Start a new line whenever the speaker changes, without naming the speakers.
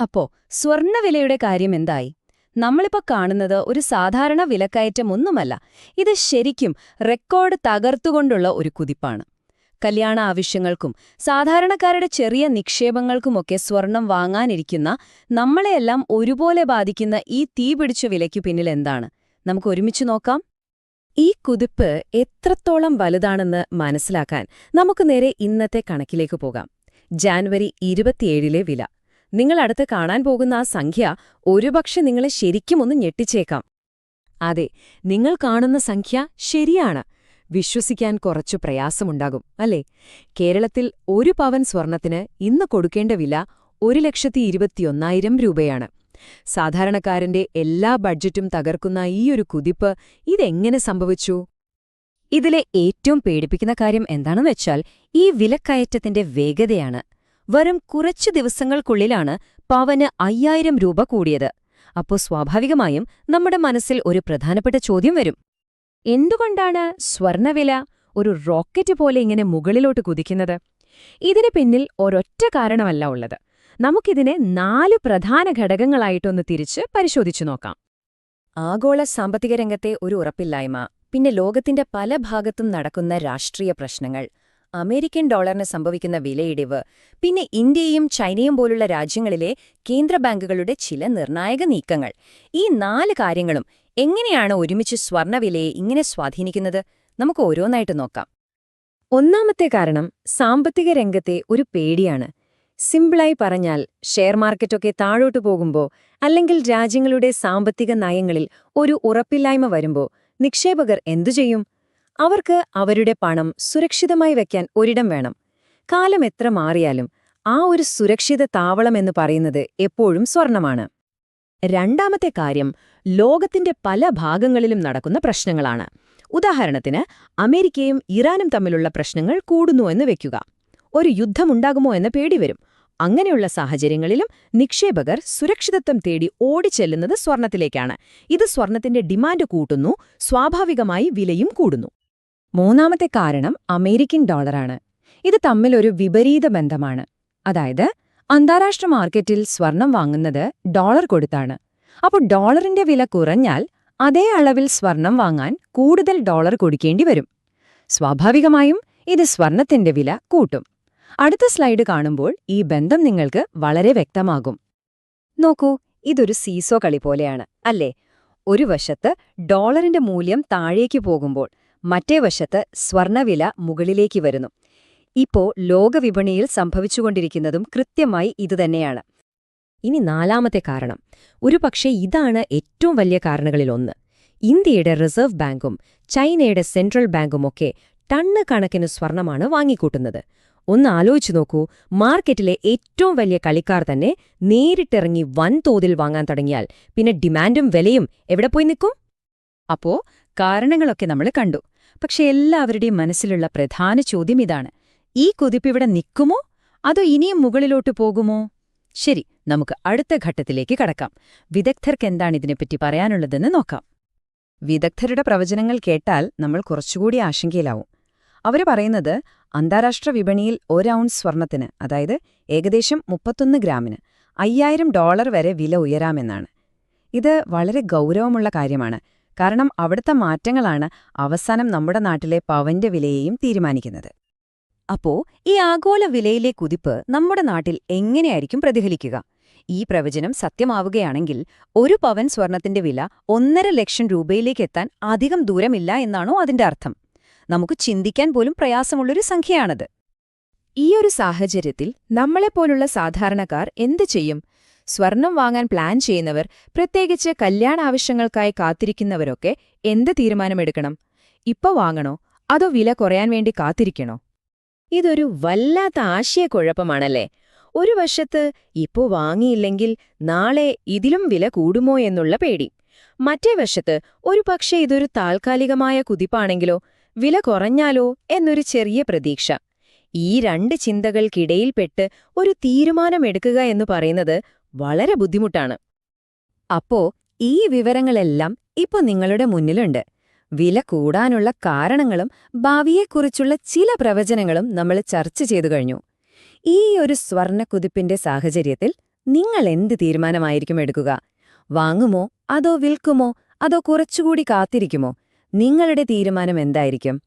അപ്പോ സ്വർണവിലയുടെ കാര്യം എന്തായി? നമ്മളിപ്പോൾ കാണുന്നത് ഒരു സാധാരണ വിലക്കയറ്റമൊന്നുമല്ല ഇത് ശരിക്കും റെക്കോർഡ് തകർത്തുകൊണ്ടുള്ള ഒരു കുതിപ്പാണ്. കല്യാണ ആവശ്യങ്ങൾക്കും സാധാരണക്കാരുടെ ചെറിയ നിക്ഷേപങ്ങൾക്കുമൊക്കെ സ്വർണം വാങ്ങാനിരിക്കുന്ന നമ്മളെയെല്ലാം ഒരുപോലെ ബാധിക്കുന്ന ഈ തീപിടിച്ച വിലയ്ക്കു പിന്നിൽ എന്താണ്? നമുക്ക് ഒരുമിച്ച് നോക്കാം. ഈ കുതിപ്പ് എത്രത്തോളം വലുതാണെന്ന് മനസ്സിലാക്കാൻ നമുക്ക് നേരെ ഇന്നത്തെ കണക്കിലേക്ക് പോകാം. ജാനുവരി ഇരുപത്തിയേഴിലെ വില. നിങ്ങൾ അടുത്ത് കാണാൻ പോകുന്ന ആ സംഖ്യ ഒരുപക്ഷെ നിങ്ങളെ ശരിക്കും ഒന്ന് ഞെട്ടിച്ചേക്കാം. അതെ നിങ്ങൾ കാണുന്ന സംഖ്യ ശരിയാണ്. വിശ്വസിക്കാൻ കുറച്ചു പ്രയാസമുണ്ടാകും അല്ലേ? കേരളത്തിൽ ഒരു പവൻ സ്വർണത്തിന് ഇന്ന് കൊടുക്കേണ്ട വില ഒരു ലക്ഷത്തി ഇരുപത്തിയൊന്നായിരം രൂപയാണ്. സാധാരണക്കാരന്റെ എല്ലാ ബഡ്ജറ്റും തകർക്കുന്ന ഈയൊരു കുതിപ്പ് ഇതെങ്ങനെ സംഭവിച്ചു? ഇതിലെ ഏറ്റവും പേടിപ്പിക്കുന്ന കാര്യം എന്താണെന്ന് വെച്ചാൽ ഈ വിലക്കയറ്റത്തിന്റെ വേഗതയാണ്. വെറും കുറച്ചു ദിവസങ്ങൾക്കുള്ളിലാണ് പവന് അയ്യായിരം രൂപ കൂടിയത്. അപ്പോൾ സ്വാഭാവികമായും നമ്മുടെ മനസ്സിൽ ഒരു പ്രധാനപ്പെട്ട ചോദ്യം വരും. എന്തുകൊണ്ടാണ് സ്വർണവില ഒരു റോക്കറ്റ് പോലെ ഇങ്ങനെ മുകളിലോട്ട് കുതിക്കുന്നത്? ഇതിന് പിന്നിൽ ഒരൊറ്റ കാരണമല്ല ഉള്ളത്. നമുക്കിതിനെ നാല് പ്രധാന ഘടകങ്ങളായിട്ടൊന്ന് തിരിച്ച് പരിശോധിച്ചു നോക്കാം. ആഗോള സാമ്പത്തിക രംഗത്തെ ഒരു ഉറപ്പില്ലായ്മ പിന്നെ ലോകത്തിന്റെ പല ഭാഗത്തും നടക്കുന്ന രാഷ്ട്രീയ പ്രശ്നങ്ങൾ അമേരിക്കൻ ഡോളറിന് സംഭവിക്കുന്ന വിലയിടിവ് പിന്നെ ഇന്ത്യയും ചൈനയും പോലുള്ള രാജ്യങ്ങളിലെ കേന്ദ്ര ബാങ്കുകളുടെ ചില നിർണായക നീക്കങ്ങൾ. ഈ നാല് കാര്യങ്ങളും എങ്ങനെയാണ് ഒരുമിച്ച് സ്വർണവിലയെ ഇങ്ങനെ സ്വാധീനിക്കുന്നത്? നമുക്ക് ഓരോന്നായിട്ട് നോക്കാം. ഒന്നാമത്തെ കാരണം സാമ്പത്തിക രംഗത്തെ ഒരു പേടിയാണ്. സിമ്പിളായി പറഞ്ഞാൽ ഷെയർ മാർക്കറ്റൊക്കെ താഴോട്ട് പോകുമ്പോൾ അല്ലെങ്കിൽ രാജ്യങ്ങളുടെ സാമ്പത്തിക നയങ്ങളിൽ ഒരു ഉറപ്പില്ലായ്മ വരുമ്പോൾ നിക്ഷേപകർ എന്തു ചെയ്യും? അവർക്ക് അവരുടെ പണം സുരക്ഷിതമായി വെക്കാൻ ഒരിടം വേണം. കാലം എത്ര മാറിയാലും ആ ഒരു സുരക്ഷിത താവളമെന്ന് പറയുന്നത് എപ്പോഴും സ്വർണമാണ്. രണ്ടാമത്തെ കാര്യം ലോകത്തിന്റെ പല ഭാഗങ്ങളിലും നടക്കുന്ന പ്രശ്നങ്ങളാണ്. ഉദാഹരണത്തിന് അമേരിക്കയും ഇറാനും തമ്മിലുള്ള പ്രശ്നങ്ങൾ കൂടുന്നു എന്ന് വെക്കുക. ഒരു യുദ്ധമുണ്ടാകുമോ എന്ന പേടി വരും. അങ്ങനെയുള്ള സാഹചര്യങ്ങളിലും നിക്ഷേപകർ സുരക്ഷിതത്വം തേടി ഓടിച്ചെല്ലുന്നത് സ്വർണത്തിലേക്കാണ്. ഇത് സ്വർണത്തിന്റെ ഡിമാൻഡ് കൂട്ടുന്നു സ്വാഭാവികമായി വിലയും കൂടുന്നു. മൂന്നാമത്തെ കാരണം അമേരിക്കൻ ഡോളറാണ്. ഇത് തമ്മിലൊരു വിപരീത ബന്ധമാണ്. അതായത് അന്താരാഷ്ട്ര മാർക്കറ്റിൽ സ്വർണം വാങ്ങുന്നത് ഡോളർ കൊടുത്താണ്. അപ്പോൾ ഡോളറിന്റെ വില കുറഞ്ഞാൽ അതേ അളവിൽ സ്വർണം വാങ്ങാൻ കൂടുതൽ ഡോളർ കൊടുക്കേണ്ടി വരും. സ്വാഭാവികമായും ഇത് സ്വർണത്തിന്റെ വില കൂട്ടും. അടുത്ത സ്ലൈഡ് കാണുമ്പോൾ ഈ ബന്ധം നിങ്ങൾക്ക് വളരെ വ്യക്തമാകും. നോക്കൂ ഇതൊരു സീസോ കളി പോലെയാണ് അല്ലേ? ഒരു വശത്ത് ഡോളറിന്റെ മൂല്യം താഴേക്ക് പോകുമ്പോൾ മറ്റേ വശത്ത് സ്വർണവില മുകളിലേക്ക് വരുന്നു. ഇപ്പോ ലോകവിപണിയിൽ സംഭവിച്ചുകൊണ്ടിരിക്കുന്നതും കൃത്യമായി ഇതുതന്നെയാണ്. ഇനി നാലാമത്തെ കാരണം. ഒരുപക്ഷെ ഇതാണ് ഏറ്റവും വലിയ കാരണങ്ങളിലൊന്ന്. ഇന്ത്യയുടെ റിസർവ് ബാങ്കും ചൈനയുടെ സെൻട്രൽ ബാങ്കുമൊക്കെ ടണ്ണ് കണക്കിന് സ്വർണമാണ് വാങ്ങിക്കൂട്ടുന്നത്. ഒന്ന് ആലോചിച്ചു നോക്കൂ മാർക്കറ്റിലെ ഏറ്റവും വലിയ കളിക്കാർ തന്നെ നേരിട്ടിറങ്ങി വൻതോതിൽ വാങ്ങാൻ തുടങ്ങിയാൽ പിന്നെ ഡിമാൻഡും വിലയും എവിടെ പോയി നിൽക്കും? അപ്പോ കാരണങ്ങളൊക്കെ നമ്മൾ കണ്ടു. പക്ഷെ എല്ലാവരുടെയും മനസ്സിലുള്ള പ്രധാന ചോദ്യം ഇതാണ്. ഈ കുതിപ്പിവിടെ നിൽക്കുമോ? അതോ ഇനിയും മുകളിലോട്ട് പോകുമോ? ശരി നമുക്ക് അടുത്ത ഘട്ടത്തിലേക്ക് കടക്കാം. വിദഗ്ധർക്ക് എന്താണ് ഇതിനെപ്പറ്റി പറയാനുള്ളതെന്ന് നോക്കാം. വിദഗ്ധരുടെ പ്രവചനങ്ങൾ കേട്ടാൽ നമ്മൾ കുറച്ചുകൂടി ആശങ്കയിലാവും. അവർ പറയുന്നത് അന്താരാഷ്ട്ര വിപണിയിൽ ഒരൗൺസ് സ്വർണത്തിന് അതായത് ഏകദേശം മുപ്പത്തൊന്ന് ഗ്രാമിന് അയ്യായിരം ഡോളർ വരെ വില ഉയരാമെന്നാണ്. ഇത് വളരെ ഗൗരവമുള്ള കാര്യമാണ്. കാരണം അവിടുത്തെ മാറ്റങ്ങളാണ് അവസാനം നമ്മുടെ നാട്ടിലെ പവന്റെ വിലയെയും തീരുമാനിക്കുന്നത്. അപ്പോ ഈ ആഗോള വിലയിലെ കുതിപ്പ് നമ്മുടെ നാട്ടിൽ എങ്ങനെയായിരിക്കും പ്രതിഫലിക്കുക? ഈ പ്രവചനം സത്യമാവുകയാണെങ്കിൽ ഒരു പവൻ സ്വർണത്തിന്റെ വില ഒന്നര ലക്ഷം രൂപയിലേക്കെത്താൻ അധികം ദൂരമില്ല എന്നാണോ അതിന്റെ അർത്ഥം? നമുക്ക് ചിന്തിക്കാൻ പോലും പ്രയാസമുള്ളൊരു സംഖ്യയാണത്. ഈയൊരു സാഹചര്യത്തിൽ നമ്മളെപ്പോലുള്ള സാധാരണക്കാർ എന്തു ചെയ്യും? സ്വർണം വാങ്ങാൻ പ്ലാൻ ചെയ്യുന്നവർ പ്രത്യേകിച്ച് കല്യാണ ആവശ്യങ്ങൾക്കായി കാത്തിരിക്കുന്നവരൊക്കെ എന്ത് തീരുമാനമെടുക്കണം? ഇപ്പൊ വാങ്ങണോ? അതോ വില കുറയാൻ വേണ്ടി കാത്തിരിക്കണോ? ഇതൊരു വല്ലാത്ത ആശയക്കുഴപ്പമാണല്ലേ? ഒരു വശത്ത് ഇപ്പോ വാങ്ങിയില്ലെങ്കിൽ നാളെ ഇതിലും വില കൂടുമോ എന്നുള്ള പേടി. മറ്റേ വശത്ത് ഒരു പക്ഷേ ഇതൊരു താൽക്കാലികമായ കുതിപ്പാണെങ്കിലോ വില കുറഞ്ഞാലോ എന്നൊരു ചെറിയ പ്രതീക്ഷ. ഈ രണ്ട് ചിന്തകൾക്കിടയിൽപ്പെട്ട് ഒരു തീരുമാനമെടുക്കുക എന്ന് പറയുന്നത് വളരെ ബുദ്ധിമുട്ടാണ്. അപ്പോ ഈ വിവരങ്ങളെല്ലാം ഇപ്പൊ നിങ്ങളുടെ മുന്നിലുണ്ട്. വില കൂടാനുള്ള കാരണങ്ങളും ഭാവിയെക്കുറിച്ചുള്ള ചില പ്രവചനങ്ങളും നമ്മൾ ചർച്ച ചെയ്തു കഴിഞ്ഞു. ഈ ഒരു സ്വർണക്കുതിപ്പിന്റെ സാഹചര്യത്തിൽ നിങ്ങൾ എന്ത് തീരുമാനമായിരിക്കും എടുക്കുക? വാങ്ങുമോ? അതോ വിൽക്കുമോ? അതോ കുറച്ചുകൂടി കാത്തിരിക്കുമോ? നിങ്ങളുടെ തീരുമാനം എന്തായിരിക്കും?